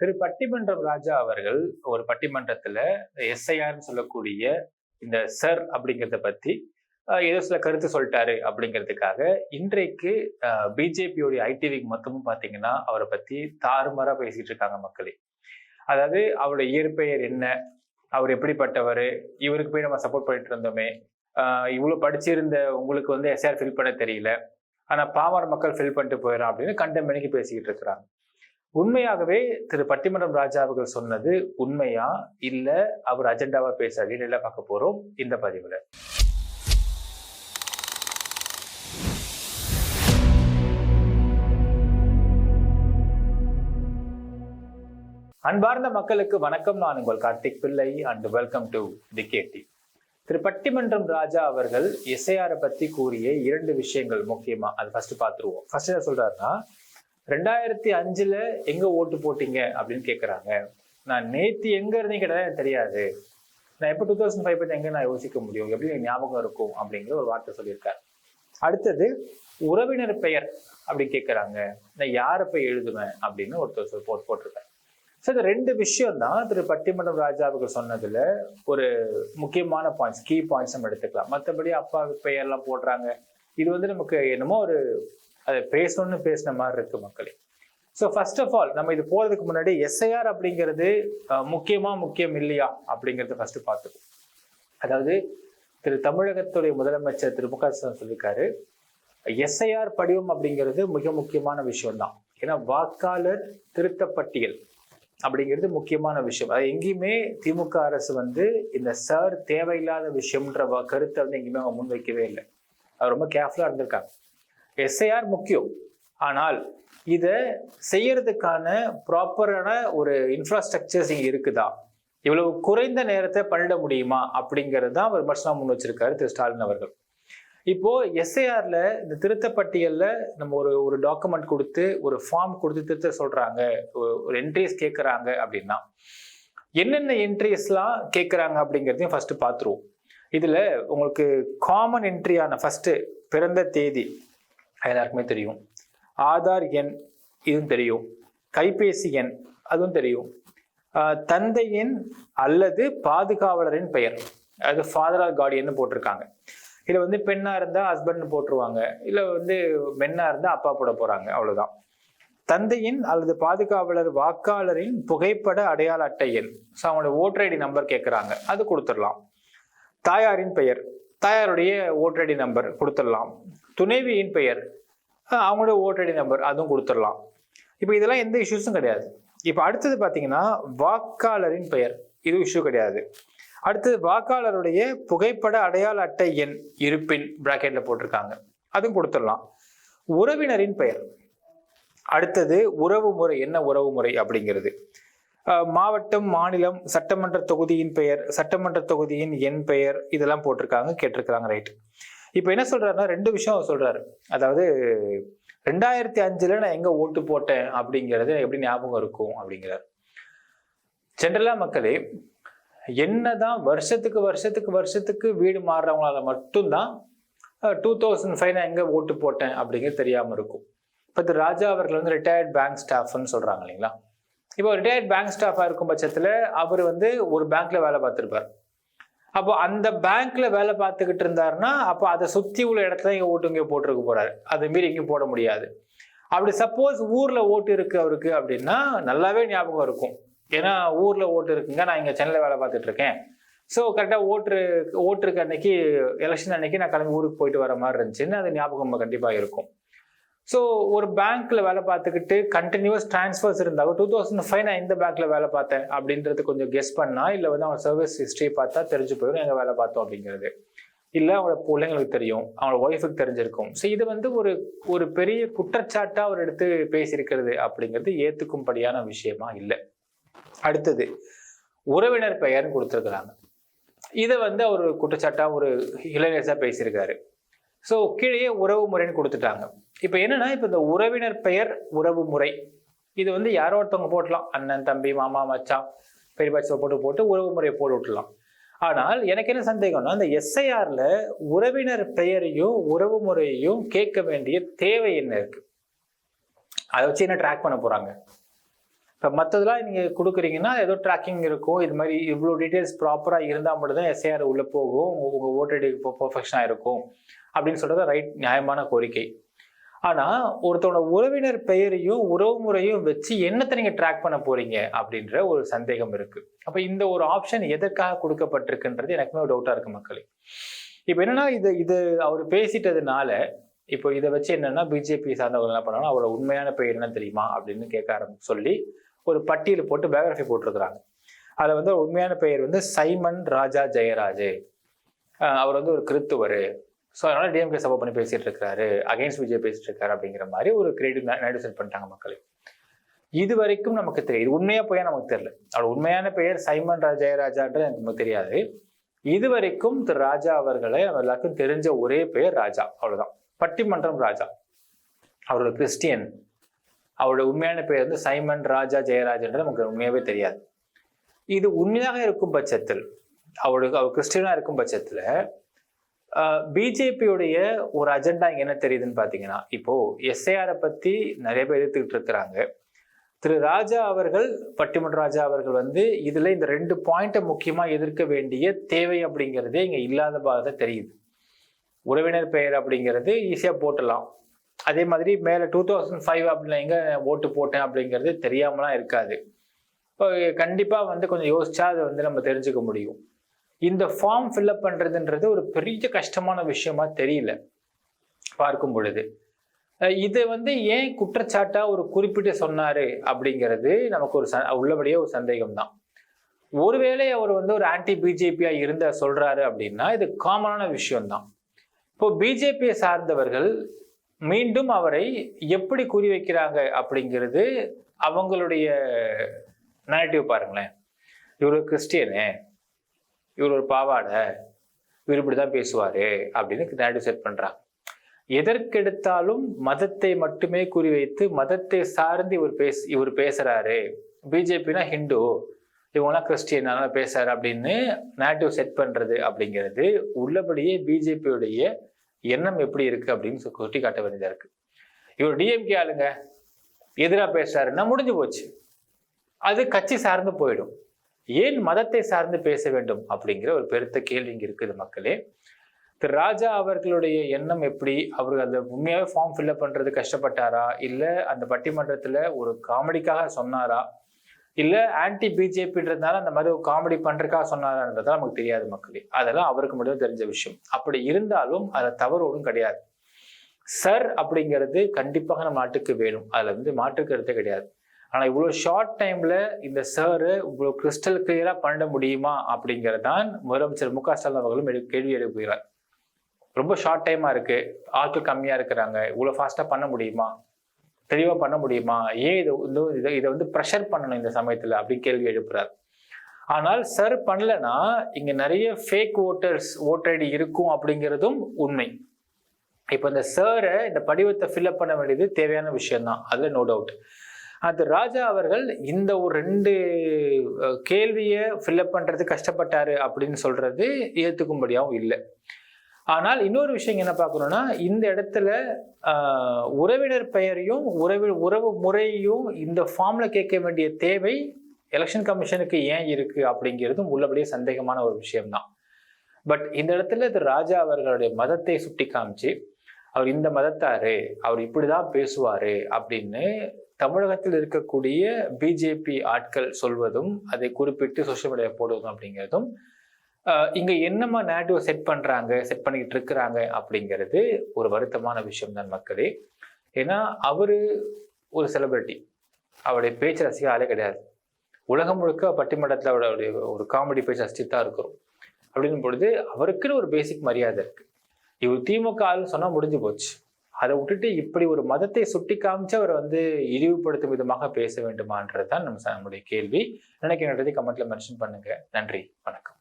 திரு பட்டிமன்றம் ராஜா அவர்கள் ஒரு பட்டிமன்றத்துல எஸ்ஐஆர்னு சொல்லக்கூடிய இந்த சர் அப்படிங்கிறத பத்தி ஏதோ சில கருத்து சொல்லிட்டாரு அப்படிங்கிறதுக்காக இன்றைக்கு பிஜேபியோடைய ஐடிவிக்கு மொத்தமும் பார்த்தீங்கன்னா அவரை பத்தி தாறுமாறா பேசிட்டு இருக்காங்க மக்களே. அதாவது அவருடைய இயற்பெயர் என்ன அவர் எப்படிப்பட்டவர் இவருக்கு போய் நம்ம சப்போர்ட் பண்ணிட்டு இருந்தோமே இவ்வளோ படிச்சிருந்த உங்களுக்கு வந்து எஸ்ஆர் ஃபில் பண்ண தெரியல ஆனால் பாமர மக்கள் ஃபில் பண்ணிட்டு போயிடும் அப்படின்னு கண்டமணிக்கு பேசிக்கிட்டு இருக்கிறாங்க. உண்மையாகவே திரு பட்டிமன்றம் ராஜா அவர்கள் சொன்னது உண்மையா? இல்ல அவர் அஜெண்டாவா பேசுறாரு எல்லாம் பார்க்க போறோம் இந்த பதிவுல. அன்பார்ந்த மக்களுக்கு வணக்கம். நான் உங்கள் Karthik Pillai and welcome to the கேட்டி திரு பட்டிமன்றம் ராஜா அவர்கள் எஸ்ஐஆரை பத்தி கூறிய இரண்டு விஷயங்கள் முக்கியமா? அது ஃபர்ஸ்ட் பார்த்துருவோம். ஃபர்ஸ்ட் என்ன சொல்றாருன்னா ரெண்டாயிரத்தி அஞ்சுல எங்க ஓட்டு போட்டீங்க அப்படின்னு கேட்குறாங்க நான் நேத்து எங்க இருந்தீங்க கேட்டதா எனக்கு தெரியாது. நான் எப்போ டூ தௌசண்ட் ஃபைவ் பத்தி எங்க நான் யோசிக்க முடியும்? எப்படி ஞாபகம் இருக்கும் அப்படிங்கிற ஒரு வார்த்தை சொல்லியிருக்காரு. அடுத்தது உறவினர் பெயர் அப்படி கேட்குறாங்க நான் யாரை போய் எழுதுவேன் அப்படின்னு ஒருத்தர் சொல் போட் போட்டிருக்காரு. ஸோ இந்த ரெண்டு விஷயம் தான் திரு பட்டிமன்றம் ராஜா அவர்கள் சொன்னதுல ஒரு முக்கியமான பாயிண்ட்ஸ் கீ பாயிண்ட்ஸ் நம்ம எடுத்துக்கலாம். மற்றபடி அப்பா பெயர்லாம் போடுறாங்க. இது வந்து நமக்கு என்னமோ ஒரு அதை பேசணும்னு பேசின மாதிரி இருக்கு மக்களே. ஸோ ஃபர்ஸ்ட் ஆஃப் ஆல் நம்ம இது போகிறதுக்கு முன்னாடி எஸ்ஐஆர் அப்படிங்கிறது முக்கியமா முக்கியம் இல்லையா அப்படிங்கிறத ஃபர்ஸ்ட் பார்த்துக்கோ அதாவது திரு தமிழகத்துடைய முதலமைச்சர் திரு மு க ஸ்டாலின் சொல்லியிருக்காரு எஸ்ஐஆர் படிவம் அப்படிங்கிறது மிக முக்கியமான விஷயம் தான் ஏன்னா வாக்காளர் திருத்தப்பட்டியல் அப்படிங்கிறது முக்கியமான விஷயம். அது எங்கேயுமே திமுக அரசு வந்து இந்த சார் தேவையில்லாத விஷயம்ன்ற வ- கருத்தை வந்து எங்கேயுமே அவங்க முன்வைக்கவே இல்லை. அது ரொம்ப கேர்ஃபுல்லாக இருந்திருக்காங்க. எஸ்ஐஆர் முக்கியம். ஆனால் இதை செய்யறதுக்கான ப்ராப்பரான ஒரு இன்ஃப்ராஸ்ட்ரக்சர்ஸ் இங்கே இருக்குதா? இவ்வளவு குறைந்த நேரத்தை பண்ணிட முடியுமா? அப்படிங்கிறது தான் அவர் விமர்சனம் முன் வச்சிருக்காரு திரு ஸ்டாலின் அவர்கள். இப்போ எஸ்ஐஆர்ல இந்த திருத்தப்பட்டியல்ல நம்ம ஒரு ஒரு டாக்குமெண்ட் கொடுத்து ஒரு ஃபார்ம் கொடுத்து திருத்த சொல்றாங்க. ஒரு- என்ட்ரிஸ் கேட்குறாங்க அப்படின்னா என்னென்ன என்ட்ரிஸ்லாம் கேட்குறாங்க அப்படிங்கிறதையும் ஃபர்ஸ்ட் பார்த்துருவோம் இதுல உங்களுக்கு காமன் என்ட்ரியான ஃபர்ஸ்ட் பிறந்த தேதி எல்லாருக்குமே தெரியும். ஆதார் எண் இதுவும் தெரியும். கைபேசி எண் அதுவும் தெரியும். தந்தையின் அல்லது பாதுகாவலரின் பெயர். அது ஃபாதர் ஆர் கார்டியன் போட்டிருக்காங்க. இதில் வந்து பெண்ணாக இருந்தால் ஹஸ்பண்ட் போட்டுருவாங்க. இல்லை வந்து மென்னாக இருந்தால் அப்பா போட போகிறாங்க அவ்வளோதான் தந்தையின் அல்லது பாதுகாவலர் வாக்காளரின் புகைப்பட அடையாள அட்டை எண். ஸோ அவங்களோட ஓட்டர் ஐடி நம்பர் கேட்குறாங்க அது கொடுத்துடலாம். தாயாரின் பெயர். தாயாருடைய ஓட்டர் ஐடி நம்பர் கொடுத்துடலாம். துணைவியின் பெயர். அவங்களோட ஓட்டடி நம்பர் அதுவும் கொடுத்துடலாம். இப்போ இதெல்லாம் எந்த இஷ்யூஸும் கிடையாது. இப்போ அடுத்தது பார்த்தீங்கன்னா வாக்காளரின் பெயர். இது இஷ்யூ கிடையாது. அடுத்தது வாக்காளருடைய புகைப்பட அடையாள அட்டை எண் இருப்பின் பிராக்கெட்டில் போட்டிருக்காங்க. அதுவும் கொடுத்துடலாம். உறவினரின் பெயர். அடுத்தது உறவு முறை என்ன உறவு முறை அப்படிங்கிறது. மாவட்டம் மாநிலம் சட்டமன்ற தொகுதியின் பெயர் சட்டமன்ற தொகுதியின் எண் பெயர் இதெல்லாம் போட்டிருக்காங்க கேட்டிருக்கிறாங்க ரைட் இப்போ என்ன சொல்றாருன்னா ரெண்டு விஷயம் அவர் சொல்றாரு. அதாவது ரெண்டாயிரத்தி அஞ்சுல நான் எங்க ஓட்டு போட்டேன் அப்படிங்கிறது எப்படி ஞாபகம் இருக்கும் அப்படிங்கிறார். ஜென்ரலா மக்களே என்னதான் வருஷத்துக்கு வருஷத்துக்கு வருஷத்துக்கு வீடு மாறுறவங்களால மட்டும்தான் டூ தௌசண்ட் ஃபைவ் நான் எங்க ஓட்டு போட்டேன் அப்படிங்கிறது தெரியாம இருக்கும். இப்போ திரு ராஜா அவர்கள் வந்து ரிட்டையர்ட் பேங்க் ஸ்டாஃப்னு சொல்றாங்க இல்லைங்களா? இப்போ ரிட்டையர்ட் பேங்க் ஸ்டாஃபாக இருக்கும் பட்சத்தில் அவர் வந்து ஒரு பேங்க்ல வேலை பார்த்துருப்பார். அப்போ அந்த பேங்க்ல வேலை பார்த்துக்கிட்டு இருந்தாருன்னா அப்போ அதை சுற்றி உள்ள இடத்துல இங்கே ஓட்டு இங்கே போட்டிருக்க போறாரு. அது மீறி இங்கே போட முடியாது. அப்படி சப்போஸ் ஊர்ல ஓட்டு இருக்கு அவருக்கு அப்படின்னா நல்லாவே ஞாபகம் இருக்கும். ஏன்னா ஊர்ல ஓட்டு இருக்குங்க நான் இங்க சென்னையில் வேலை பார்த்துட்டு இருக்கேன். ஸோ கரெக்டாக ஓட்டு ஓட்டுருக்கு அன்னைக்கு எலெக்ஷன் அன்னைக்கு நான் கிளம்பி ஊருக்கு போயிட்டு வர மாதிரி இருந்துச்சுன்னு அது ஞாபகம் கண்டிப்பாக இருக்கும். ஸோ ஒரு பேங்க்ல வேலை பார்த்துக்கிட்டு கண்டினியூஸ் ட்ரான்ஸ்ஃபர்ஸ் இருந்தாலும் டூ தௌசண்ட் ஃபைவ் நான் இந்த பேங்க்ல வேலை பார்த்தேன் அப்படின்றது கொஞ்சம் கெஸ் பண்ணா இல்லை வந்து அவங்க சர்வீஸ் ஹிஸ்ட்ரி பார்த்தா தெரிஞ்சு போயிடும் எங்க வேலை பார்த்தோம் அப்படிங்கிறது. இல்லை அவங்களோட பிள்ளைங்களுக்கு தெரியும் அவங்களோட ஒய்ஃபுக்கு தெரிஞ்சிருக்கும். ஸோ இது வந்து ஒரு ஒரு பெரிய குற்றச்சாட்டா அவர் எடுத்து பேசியிருக்கிறது அப்படிங்கிறது ஏத்துக்கும்படியான விஷயமா? இல்லை. அடுத்தது உறவினர் பெயர்னு கொடுத்துருக்குறாங்க. இதை வந்து அவர் குற்றச்சாட்டா ஒரு இளைஞர்ஸா பேசியிருக்காரு. ஸோ கீழே உறவு முறைன்னு கொடுத்துட்டாங்க. இப்போ என்னன்னா இப்போ இந்த உறவினர் பெயர் உறவு முறை. இது வந்து யாரோ ஒருத்தவங்க போட்டலாம். அண்ணன் தம்பி மாமா மச்சான் பெரியபாச்சி போட்டு போட்டு உறவு முறையை போட்டு விட்டுலாம். ஆனால் எனக்கு என்ன சந்தேகம்னா அந்த எஸ்ஐஆர்ல உறவினர் பெயரையும் உறவு முறையையும் கேட்க வேண்டிய தேவை என்ன இருக்கு? அதை வச்சு என்ன ட்ராக் பண்ண போறாங்க? இப்போ மற்றதெல்லாம் நீங்கள் கொடுக்குறீங்கன்னா ஏதோ ட்ராக்கிங் இருக்கும். இது மாதிரி இவ்வளோ டீட்டெயில்ஸ் ப்ராப்பராக இருந்தால் மட்டும்தான் எஸ்ஐஆர் உள்ளே போகும். உங்கள் ஓட்டர் பர்ஃபெக்ஷனாக இருக்கும். அப்படின்னு சொல்கிறது ரைட் நியாயமான கோரிக்கை. ஆனால் ஒருத்தவனோட உறவினர் பெயரையும் உறவு முறையும் வச்சு என்னத்தை நீங்கள் ட்ராக் பண்ண போறீங்க அப்படின்ற ஒரு சந்தேகம் இருக்கு. அப்போ இந்த ஒரு ஆப்ஷன் எதற்காக கொடுக்கப்பட்டிருக்குன்றது எனக்குமே ஒரு டவுட்டாக இருக்கு மக்களே. இப்போ என்னன்னா இது இது அவர் பேசிட்டதுனால இப்போ இதை வச்சு என்னன்னா பிஜேபி சார்ந்தவங்க என்ன பண்ணாங்கன்னா அவரோட உண்மையான பெயர் என்ன தெரியுமா அப்படின்னு கேட்க ஆரம்பி சொல்லி ஒரு பட்டியல் போட்டு பயோகிராஃபி போட்டிருக்கிறாங்க. அதில் வந்து உண்மையான பெயர் வந்து சைமன் ராஜா ஜெயராஜ். அவர் வந்து ஒரு கிறித்துவர். ஸோ அதனால டிஎம்கே சப்போர்ட் பண்ணி பேசிட்டு இருக்காரு அகைன்ஸ்ட் விஜய் பேசிட்டு இருக்காரு அப்படிங்கிற மாதிரி ஒரு கிரெடிட் நேடு செட் பண்ணிட்டாங்க மக்கள். இது வரைக்கும் நமக்கு தெரியும் இது உண்மையா போயா நமக்கு தெரியல. அவரோட உண்மையான பெயர் சைமன் ராஜா ஜெயராஜான்றது எனக்கு நமக்கு தெரியாது. இது வரைக்கும் திரு ராஜா அவர்களை நம்ம எல்லாருக்கும் தெரிஞ்ச ஒரே பெயர் ராஜா. அவ்வளவுதான். பட்டிமன்றம் ராஜா. அவரோட கிறிஸ்டியன். அவரோட உண்மையான பெயர் வந்து சைமன் ராஜா ஜெயராஜன்றது நமக்கு உண்மையாவே தெரியாது. இது உண்மையாக இருக்கும் பட்சத்தில் அவருக்கு அவர் கிறிஸ்டியனா இருக்கும் பட்சத்துல பிஜேபியுடைய ஒரு அஜெண்டா என்ன தெரியுதுன்னு பாத்தீங்கன்னா இப்போ எஸ்ஐஆரை பத்தி நிறைய பேர் எதிர்த்துக்கிட்டு இருக்கிறாங்க. திரு ராஜா அவர்கள் பட்டிமன்ற ராஜா அவர்கள் வந்து இதுல இந்த ரெண்டு பாயிண்ட்டை முக்கியமா எதிர்க்க வேண்டிய தேவை அப்படிங்கிறதே இங்க இல்லாத பாத தெரியுது. உறவினர் பெயர் அப்படிங்கிறது ஈஸியா போட்டலாம் அதே மாதிரி மேல டூ தௌசண்ட் ஃபைவ் அப்படின்னா எங்க ஓட்டு போட்டேன் அப்படிங்கிறது தெரியாமலாம் இருக்காது. இப்போ கண்டிப்பா வந்து கொஞ்சம் யோசிச்சா அதை வந்து நம்ம தெரிஞ்சுக்க முடியும். இந்த ஃபார்ம் ஃபில்அப் பண்ணுறதுன்றது ஒரு பெரிய கஷ்டமான விஷயமா தெரியல. பார்க்கும் பொழுது. இதை வந்து ஏன் குற்றச்சாட்டா ஒரு குறிப்பிட்டு சொன்னாரு அப்படிங்கிறது நமக்கு ஒரு ச உள்ளபடியே ஒரு சந்தேகம் தான் ஒருவேளை அவர் வந்து ஒரு ஆன்டி பிஜேபியா இருந்த சொல்றாரு அப்படின்னா இது காமனான விஷயம்தான். இப்போ பிஜேபியை சார்ந்தவர்கள் மீண்டும் அவரை எப்படி குறி வைக்கிறாங்க அப்படிங்கிறது அவங்களுடைய நேரட்டிவ் பாருங்களேன். இவர் கிறிஸ்டியனு. இவர் ஒரு பாவாடை. இவர் இப்படிதான் பேசுவார் அப்படின்னு நேரட்டிவ் செட் பண்ணுறாங்க எதற்கெடுத்தாலும் மதத்தை மட்டுமே குறிவைத்து மதத்தை சார்ந்து இவர் பேச இவர் பேசுகிறாரு பிஜேபினா ஹிந்து. இவங்கெல்லாம் கிறிஸ்டியன் அதனால் பேசுறாரு அப்படின்னு நேட்டிவ் செட் பண்ணுறது அப்படிங்கிறது உள்ளபடியே பிஜேபியுடைய எண்ணம் எப்படி இருக்குது அப்படின்னு சுட்டி காட்ட வேண்டியதாக இருக்கு. இவர் டிஎம்கே ஆளுங்க. எதிராக பேசுறாருன்னா முடிஞ்சு போச்சு. அது கட்சி சார்ந்து போயிடும். ஏன் மதத்தை சார்ந்து பேச வேண்டும் அப்படிங்கிற ஒரு பெருத்த கேள்வி இங்கே இருக்குது மக்களே. திரு ராஜா அவர்களுடைய எண்ணம் எப்படி? அவர் அந்த உண்மையாகவே ஃபார்ம் ஃபில்அப் பண்ணுறது கஷ்டப்பட்டாரா? இல்லை அந்த பட்டிமன்றத்தில் ஒரு காமெடிக்காக சொன்னாரா? இல்லை ஆன்டி பிஜேபின்றதுனால அந்த மாதிரி ஒரு காமெடி பண்றதுக்காக சொன்னாரான்றதெல்லாம் நமக்கு தெரியாது மக்களே. அதெல்லாம் அவருக்கு மட்டும் தெரிஞ்ச விஷயம். அப்படி இருந்தாலும் அதில் தவறு ஒன்றும் கிடையாது. சர் அப்படிங்கிறது கண்டிப்பாக நம்ம நாட்டுக்கு வேணும். அதில் வந்து மாற்றுக்கிறதே கிடையாது. ஆனால் இவ்வளோ ஷார்ட் டைமில் இந்த சாரு இவ்வளோ கிறிஸ்டல் கிளியராக பண்ண முடியுமா அப்படிங்கறதான் முதலமைச்சர் மு க ஸ்டாலின் அவர்களும் கேள்வி எழுப்புகிறார். ரொம்ப ஷார்ட் டைமாக இருக்குது ஆட்கள் கம்மியாக இருக்கிறாங்க. இவ்வளோ ஃபாஸ்ட்டாக பண்ண முடியுமா? தெளிவாக பண்ண முடியுமா? ஏன் இதை வந்து இதை இதை வந்து ப்ரெஷர் பண்ணணும் இந்த சமயத்தில் அப்படின்னு கேள்வி எழுப்புறார். ஆனால் சார் பண்ணலன்னா இங்கே நிறைய ஃபேக் ஓட்டர்ஸ் ஓட்டர் ஐடி இருக்கும் அப்படிங்கிறதும் உண்மை. இப்போ இந்த சாரை இந்த படிவத்தை ஃபில்அப் பண்ண வேண்டியது தேவையான விஷயம்தான். அதில் நோ டவுட் அது ராஜா அவர்கள் இந்த ஒரு ரெண்டு கேள்வியை ஃபில்அப் பண்ணுறது கஷ்டப்பட்டாரு அப்படின்னு சொல்றது ஏற்றுக்கும்படியாகவும் இல்லை. ஆனால் இன்னொரு விஷயம் என்ன பார்க்கணும்னா இந்த இடத்துல உறவினர் பெயரையும் உறவு உறவு முறையையும் இந்த ஃபார்மில் கேட்க வேண்டிய தேவை எலெக்ஷன் கமிஷனுக்கு ஏன் இருக்குது அப்படிங்கிறதும் உள்ளபடியே சந்தேகமான ஒரு விஷயம்தான். பட் இந்த இடத்துல இது ராஜா அவர்களுடைய மதத்தை சுட்டி காமிச்சு அவர் இந்த மதத்தாரு அவர் இப்படிதான் பேசுவாரு அப்படின்னு தமிழகத்தில் இருக்கக்கூடிய பிஜேபி ஆட்கள் சொல்வதும் அதை குறிப்பிட்டு சோசியல் மீடியா போடுவதும் அப்படிங்கிறதும் இங்க என்னமா நேட்டிவ் செட் பண்றாங்க செட் பண்ணிக்கிட்டு இருக்கிறாங்க அப்படிங்கிறது ஒரு வருத்தமான விஷயம் தான் மக்களே. ஏன்னா அவரு ஒரு செலிபிரிட்டி அவருடைய பேச்சு ரசிக ஆளே கிடையாது. உலகம் முழுக்க பட்டிமன்றத்தில் அவருடைய ஒரு காமெடி பேச்சு ரசிச்சுட்டு தான் இருக்கிறோம். அப்படின்னும் பொழுது அவருக்குன்னு ஒரு பேசிக் மரியாதை இருக்கு. இவர் திமுக ஆளுன்னு சொன்னா முடிஞ்சு போச்சு. அதை விட்டுட்டு இப்படி ஒரு மதத்தை சுட்டி காமிச்சு அவரை வந்து இழிவுபடுத்தும் விதமாக பேச வேண்டுமான்றது தான் நம்ம நம்முடைய கேள்வி. நினைக்கிறதை கமெண்ட்ல மென்ஷன் பண்ணுங்க. நன்றி. வணக்கம்.